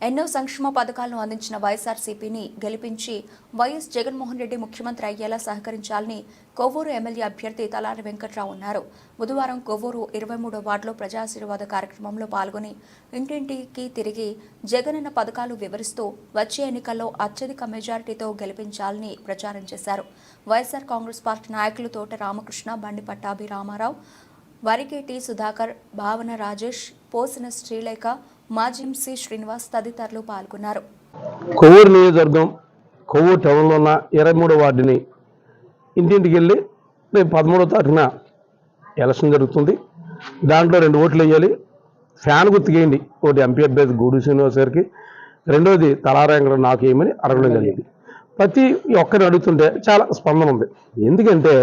ఎన్నో సంక్షేమ పథకాలను అందించిన వైఎస్ఆర్సీపీని గెలిపించి వైఎస్ జగన్మోహన్ రెడ్డి ముఖ్యమంత్రి అయ్యేలా సహకరించాలని కొవ్వూరు ఎమ్మెల్యే అభ్యర్థి తలారి వెంకట్రావు అన్నారు బుధవారం కొవ్వూరు ఇరవై మూడో వార్డులో ప్రజాశీర్వాద కార్యక్రమంలో పాల్గొని ఇంటింటికి తిరిగి జగనన్న పథకాలు వివరిస్తూ వచ్చే ఎన్నికల్లో అత్యధిక మెజారిటీతో గెలిపించాలని ప్రచారం చేశారు. వైఎస్ఆర్ కాంగ్రెస్ పార్టీ నాయకులు తోట రామకృష్ణ బండి పట్టాభి రామారావు వరిగేటి సుధాకర్ భావన రాజేష్ పోసిన శ్రీలేఖ మాజింసి శ్రీనివాస్ తదితరులు పాల్గొన్నారు. కొవ్వూరు నియోజకవర్గం కొవ్వూరు టౌన్లో ఉన్న ఇరవై మూడో వార్డుని ఇంటింటికి వెళ్ళి రేపు పదమూడో తారీఖున ఎలక్షన్ జరుగుతుంది. దాంట్లో రెండు ఓట్లు వేయాలి. ఫ్యాన్ గుర్తుకేయండి. ఒకటి ఎంపీ అభ్యర్థి గూడు శ్రీనివాస్ గారికి రెండోది తలారాయంగా నాకు ఏమని అడగడం జరిగింది. ప్రతి ఒక్కరిని అడుగుతుంటే చాలా స్పందన ఉంది. ఎందుకంటే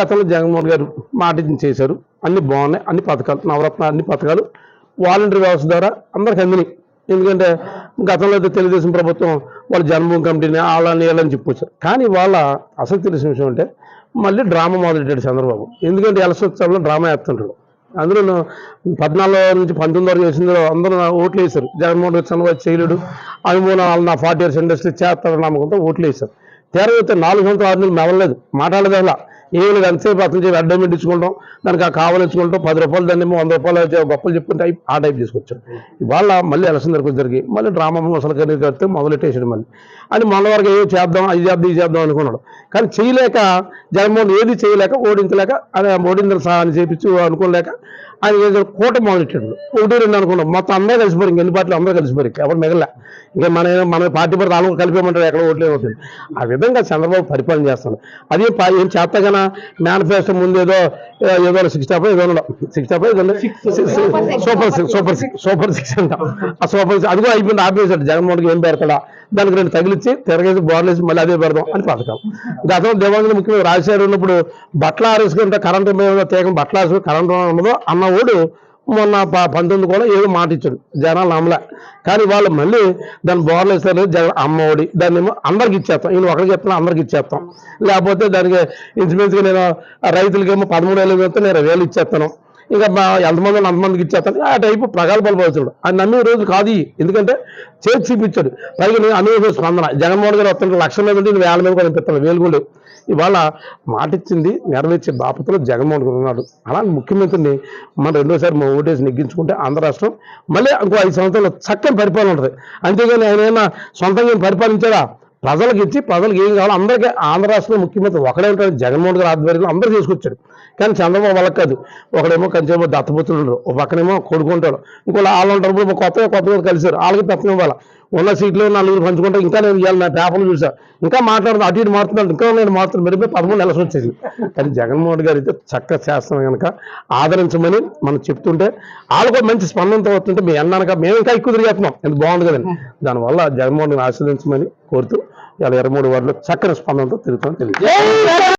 గతంలో జగన్మోహన్ గారు మాట చేశారు. అన్ని బాగున్నాయి. అన్ని పథకాలు నవరత్న అన్ని పథకాలు వాలంటరీ వ్యవస్థ ద్వారా అందరికి అందినాయి ఎందుకంటే గతంలో అయితే తెలుగుదేశం ప్రభుత్వం వాళ్ళ జన్మభూమి కమిటీని వాళ్ళని వీళ్ళని చెప్పుకొచ్చారు కానీ వాళ్ళ అసలు తెలిసిన విషయం అంటే మళ్ళీ డ్రామా మొదలెట్టాడు చంద్రబాబు. ఎందుకంటే ఎలక్షన్ డ్రామా వేస్తుంటాడు. అందులో పద్నాలుగు నుంచి పంతొమ్మిది వరకు చేసిందో అందరూ ఓట్లు వేశారు. జగన్మోహన్ రెడ్డి చంద్రబాబు చేయలేడు. అనుమూలం వాళ్ళు నా ఫార్టీ ఇయర్స్ ఇండస్ట్రీ చేస్తారని నమ్మకంతో ఓట్లు వేశారు. తీరవైతే నాలుగు సంవత్సరాలు ఆరు నెలలు మెవలేదు మాట్లాడలేదు అలా ఏమి ఎంతసేపు అతను చెప్పి అడ్డం పెట్టించుకుంటాం. దానికి ఆ కావాలించుకుంటాం పది రూపాయలు దాన్ని వంద రూపాయలు అయితే గొప్పలు చెప్పుకుంటే ఆ టైప్ తీసుకొచ్చాడు ఇవాళ మళ్ళీ ఎలక్షన్ దగ్గరకు జరిగి మళ్ళీ డ్రామా అసలు కనీ కడితే మొదలెట్టేసాడు మళ్ళీ. అని మన వరకు ఏదో చేద్దాం అది చేద్దాం ఇది చేద్దాం అనుకున్నాడు. కానీ చేయలేక జగన్మోహన్ ఏది చేయలేక ఓడించలేక అదే ఓడించిన సహా అని చేపించి అనుకోలేక ఆయన కోట చేశాడు? మొదలెట్టాడు. ఒకటి రెండు అనుకున్నాం. మొత్తం అందరూ కలిసిపోయి ఇంక ఎన్ని పార్టీలు అందరూ కలిసిపోయి ఎవరు మిగల ఇంకా మన మన పార్టీ పడితే వాళ్ళు కలిపేమంటారు ఎక్కడ ఓట్లు అవుతుంది ఆ విధంగా చంద్రబాబు పరిపాలన చేస్తాడు అదే పా- ఏం చేస్తగానా మేనిఫెస్టో ముందు ఏదో ఏ- ఏదో సిక్స్టీ ఫైవ్ ఏదో super six super six super six అంట. ఆ సూపర్ సిక్స్ అది కూడా అయిపోయింది ఆపేసాడు జగన్మోహన్కి ఏం పెడతాడా దానికి రెండు తగిలిచ్చి తిరగేసి బోర్లేసి మళ్ళీ అదే పెడదాం అని పథకం. గతంలో దేవాంగ ముఖ్యమంత్రి రాజశేఖర్ ఉన్నప్పుడు బట్టలు ఆరేసుకుంటే కరెంటు మీద తీగం బట్టలు ఆరేసుకుని కరెంటు ఉండదు. అన్న ఓడు మొన్న ప- పంతొమ్మిది కూడా ఏదో మాట ఇచ్చాడు జనాలు నమ్మలే. కానీ వాళ్ళు మళ్ళీ దాన్ని బోర్లు వేస్తారు జగన్ అమ్మఒడి దాన్ని ఏమో అందరికి ఇచ్చేస్తాం. ఈయన ఒకరికి చెప్తున్నా అందరికి ఇచ్చేస్తాం. లేకపోతే దానికి ఇన్సూరెన్స్గా నేను రైతులకేమో పదమూడు వేలు వేస్తే నేను వేలు ఇచ్చేస్తాను. ఇంకా మా ఎంతమంది అంతమందికి ఇచ్చేస్తాను. ఆ టైపు ప్రగల్భాలు పోతున్నాడు ఆయన నమ్మే రోజు కాదు ఎందుకంటే చేతి చూపించాడు. పైగా నేను అనుభవ స్పందన. జగన్మోహన్ గారు వస్తుంటే లక్ష మీద ఉంటే వేల మీద కూడా పెడతాను వేలు కూడా ఇవాళ మాటిచ్చింది నెరవేర్చే బాపతలో జగన్మోహన్ గారు ఉన్నాడు. అలాంటి ముఖ్యమంత్రిని మన రెండోసారి మా ఓటేసి నెగ్గించుకుంటే ఆంధ్ర రాష్ట్రం మళ్ళీ ఇంకో ఐదు సంవత్సరాలు చక్కని పరిపాలన ఉంటుంది. అంతేగాని ఆయన ఏమైనా సొంతంగా ఏం పరిపాలించాడా? ప్రజలకు ఇచ్చి ప్రజలకు ఏం కావాలో అందరికీ ఆంధ్ర రాష్ట్రంలో ముఖ్యమంత్రి ఒకడే ఉంటాడు. జగన్మోహన్ గారు ఆధ్వర్యంలో అందరూ తీసుకొచ్చాడు కానీ చంద్రబాబు వాళ్ళకి కాదు. ఒకడేమో కొంచెం దత్తపుత్రులు ఒక పక్కనేమో కొడుకుంటాడు. ఇంకోళ్ళు వాళ్ళు ఉంటారు ఇప్పుడు కొత్తగా కొత్తగా కలిసారు వాళ్ళకి దత్తం ఇవ్వాలి? ఉన్న సీట్లు నలుగురు పంచుకుంటారు. ఇంకా నేను ఇవాళ నా పేపర్లు చూసా. ఇంకా మాట్లాడుతూ అటు ఇటు మారుతున్నాడు. ఇంకా నేను మారుతున్నాను. మెరుగు పదమూడు నెలసి వచ్చేది. కానీ జగన్మోహన్ గారు అయితే చక్కగా చేస్తాం కనుక ఆదరించమని మనం చెప్తుంటే వాళ్ళు కూడా మంచి స్పందనతో వస్తుంటే మీ అన్నాక మేము ఇంకా ఎక్కువ తిరిగేస్తున్నాం. ఎంత బాగుంది కదండి. దానివల్ల జగన్మోహన్ గారిని కోరుతూ ఇవాళ ఇరవై మూడు వారిలో చక్కని స్పందనతో తిరుగుతాం తెలియదు